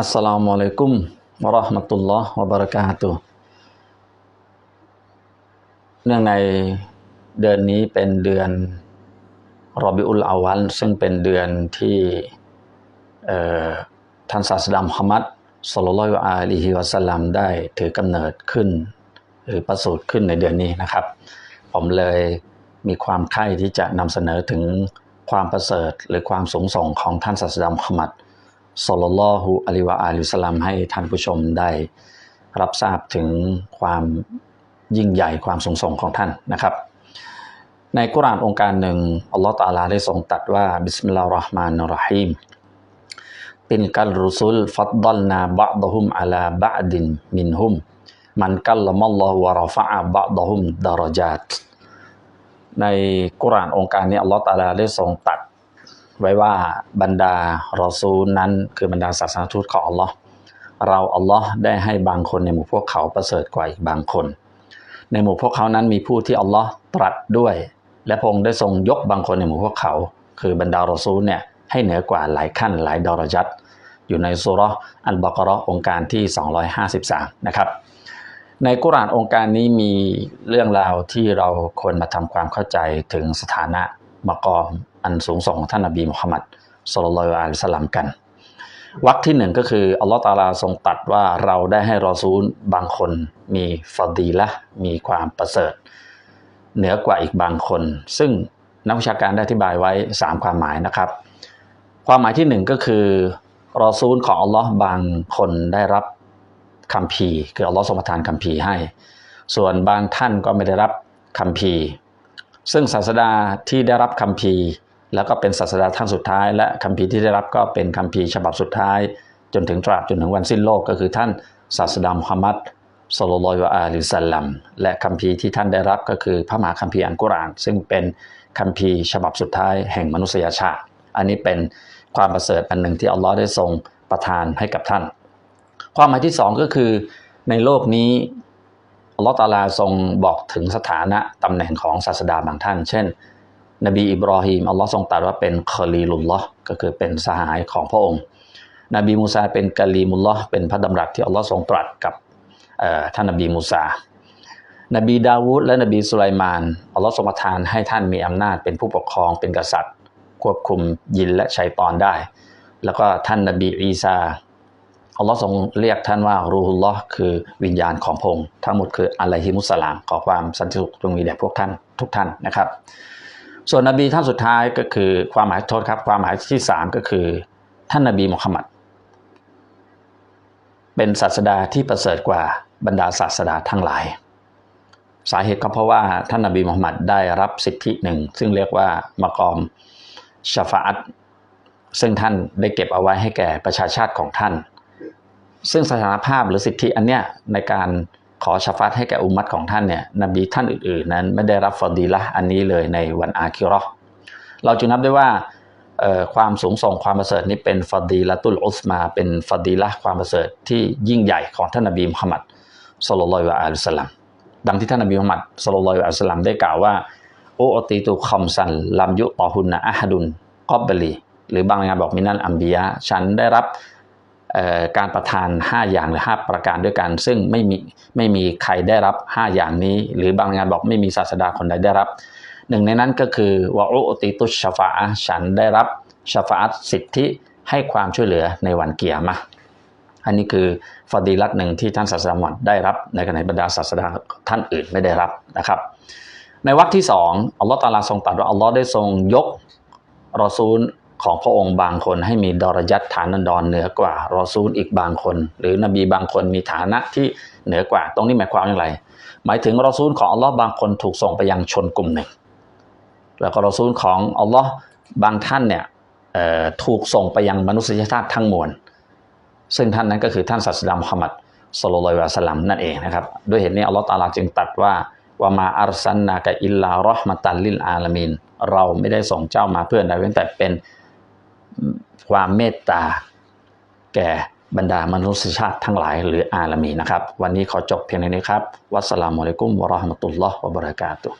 อัสสลามุอะลัยกุมวะเราะห์มะตุลลอฮ์วะบะเราะกาตุเนื่องในเดือนนี้เป็นเดือนรอบิอุลอาวัลซึ่งเป็นเดือนที่ท่านศาสดามุฮัมมัดศ็อลลัลลอฮุอะลัยฮิวะซัลลัมได้ถือกำเนิดขึ้น หรือประสูติขึ้นในเดือนนี้นะครับ ผมเลยมีความใคร่ที่จะนำเสนอถึงความประเสริฐหรือความสูงส่งของท่านศาสดามุฮัมมัด ศ็อลลัลลอฮุอะลิวะอาลิสลามให้ท่านผู้ชมได้รับทราบถึงความยิ่งใหญ่ความสูงส่งของท่านนะครับ ในกุรานองค์การหนึ่งอัลลอฮฺตาลาได้ทรงตรัสว่าบิสมิลลาฮิราะห์มานิรราะฮีมตินกัลรุซุลฟัดดัลนาบะดะฮุมอะลาบะดินมินฮุมมันกัลละมัลลอฮุวะรอฟะอะบะดะฮุมดารจาตในกุรานองค์การนี้อัลลอฮฺตาลาได้ทรงตรัส ไว้ว่าบรรดารอซูลนั้น คือบรรดาศาสนทูตของอัลลอฮ์เราอัลลอฮ์ได้ให้บางคนในหมู่พวกเขาประเสริฐกว่าอีกบางคน ในหมู่พวกเขานั้นมีผู้ที่อัลลอฮ์ตรัสด้วย และพระองค์ได้ทรงยกบางคนในหมู่พวกเขา คือบรรดารอซูลเนี่ยให้เหนือกว่าหลายขั้นหลายดารจัดอยู่ในสุร์อัลบากราะห์องค์การที่ 253 นะครับ ในกุรานองค์การนี้มีเรื่องราวที่เราควรมาทำความเข้าใจถึงสถานะ มากอมอันสูงส่งของท่านนบีมุฮัมมัดสุลลัลลอฮุอะลัยฮิวะซัลลัมกันวรรคที่หนึ่งก็คืออัลลอฮฺตาลาทรงตัดว่าเราได้ให้รอซูลบางคนมีฟอดีละมีความประเสริฐ เหนือกว่าอีกบางคน ซึ่งนักวิชาการได้อธิบายไว้ 3 ความหมายนะครับ ความหมายที่หนึ่งก็คือรอซูลของอัลลอฮ์บางคนได้รับคำพีร์คืออัลลอฮ์ทรงประทานคำพีร์ให้ ส่วนบางท่านก็ไม่ได้รับคำพีร์ ซึ่งศาสดาที่ได้รับคำพีร์แล้วก็เป็นศาสดาท่านสุดท้าย และคำพีร์ที่ได้รับก็เป็นคำพีร์ฉบับสุดท้าย จนถึงตราบจนถึงวันสิ้นโลกก็คือท่านศาสดามุฮัมมัดสโลลอยวะอาลิสัลลัมและคำพีร์ที่ท่านได้รับก็คือพระมหาคัมภีร์อัลกุราน ซึ่งเป็นคำพีร์ฉบับสุดท้ายแห่งมนุษยชาติ อันนี้เป็นความประเสริฐอันหนึ่งที่อัลลอฮ์ได้ทรงประทานให้กับท่าน ความหมายที่สองก็คือในโลกนี้ อัลลอฮ์ตาลาทรงบอกถึงสถานะตำแหน่งของศาสดาบางท่าน เช่น นบีอิบรอฮีมอัลลอฮ์ทรงตรัสว่าเป็นคลีลุลลอฮ์ก็คือเป็นสหายของพระองค์ นบีมูซาเป็นกะลีมุลลอฮ์เป็นพระดำรัสที่อัลลอฮ์ทรงตรัสกับท่านนบีมูซานบีดาวูดและนบีสุไลมานอัลลอฮ์ทรงประทานให้ท่านมีอำนาจเป็นผู้ปกครองเป็นกษัตริย์ ควบคุมยินและชัยตอนได้ แล้วก็ท่านนบีอีซา อัลลอฮ์ทรงเรียกท่านว่ารูฮุลลอฮ์คือวิญญาณของพง์ทั้งหมดคืออะลัยฮิมุสลามขอความสันติสุขจงมีแด่พวกท่านทุกท่านนะครับ ส่วนนบีท่านสุดท้ายก็คือความหมายโทษครับ ความหมายที่สามก็คือ ท่านนบีมุฮัมมัดเป็นศาสดาที่ประเสริฐกว่าบรรดาศาสดาทั้งหลาย สาเหตุก็เพราะว่าท่านนบีมุฮัมมัดได้รับสิทธิหนึ่ง ซึ่งเรียกว่ามากอมชาฟาอัตซึ่งท่านได้เก็บเอาไว้ให้แก่ประชาชาติของท่าน ซึ่งสถานภาพหรือสิทธิอันเนี้ยในการขอชฟัตให้แก่อุมัตของท่านเนี่ยนบีท่านอื่นๆ นั้นไม่ได้รับฟอดีละอันนี้เลยในวันอาคิรอเราจึงนับได้ว่าความสูงส่งความประเสริฐนี้เป็นฟอดีละตุลอุสมา เป็นฟอดีละความประเสริฐที่ยิ่งใหญ่ของท่านนบีมุฮัมมัดสุลลัลวะอัลสลัมดังที่ท่านนบีมุฮัมมัดสุลลัลวะอัลสลัมได้กล่าวว่าโออติตุคอมซันลัมยุตอฮุนนะอะฮดุนกอบบลีหรือบางงานบอกมินันอัมบียะฉันได้รับ การประทาน 5 อย่างหรือ 5 ประการด้วยกัน ซึ่งไม่มีไม่มีใครได้รับ 5 อย่างนี้ หรือบางงานบอกไม่มีศาสดาคนใดได้รับ หนึ่งในนั้นก็คือวะอุติตุชฟาฉันได้รับชฟาตสิทธิให้ความช่วยเหลือในวันเกียรมะอันนี้คือฟอดีลัตหนึ่งที่ท่านศาสดาหมดได้รับ ในขณะบรรดาศาสดาท่านอื่นไม่ได้รับนะครับ ในวรรคที่สองอัลลอฮฺตาลาทรงตรัสว่าอัลลอฮ์ได้ทรงยกรอซูล ของพระองค์บางคนให้มีดรยัตฐานันดรเหนือกว่ารอซูลอีกบางคน หรือนบีบางคนมีฐานะที่เหนือกว่า ตรงนี้หมายความอย่างไร หมายถึงรอซูลของอัลลอฮ์บางคนถูกส่งไปยังชนกลุ่มหนึ่ง แล้วก็รอซูลของอัลลอฮ์บางท่านเนี่ยถูกส่งไปยังมนุษยชาติทั้งมวล ซึ่งท่านนั้นก็คือท่านศาสดามุฮัมมัดสุลลัลวะสลัมนั่นเองนะครับด้วยเหตุนี้อัลลอฮ์ตาลาจึงตัดว่าวามาอัลซันนากะอิลลารอห์มะตัลลิลอาลามีนเราไม่ได้ส่งเจ้ามาเพื่อใดเว้นแต่เป็น ความเมตตา แก่บรรดามนุษยชาติทั้งหลายหรืออาลามีนะครับ วันนี้ขอจบเพียงเท่านี้ครับ วัสสลามุอะลัยกุมวะราะห์มะตุลลอฮ์วะบะเราะกาตุฮ์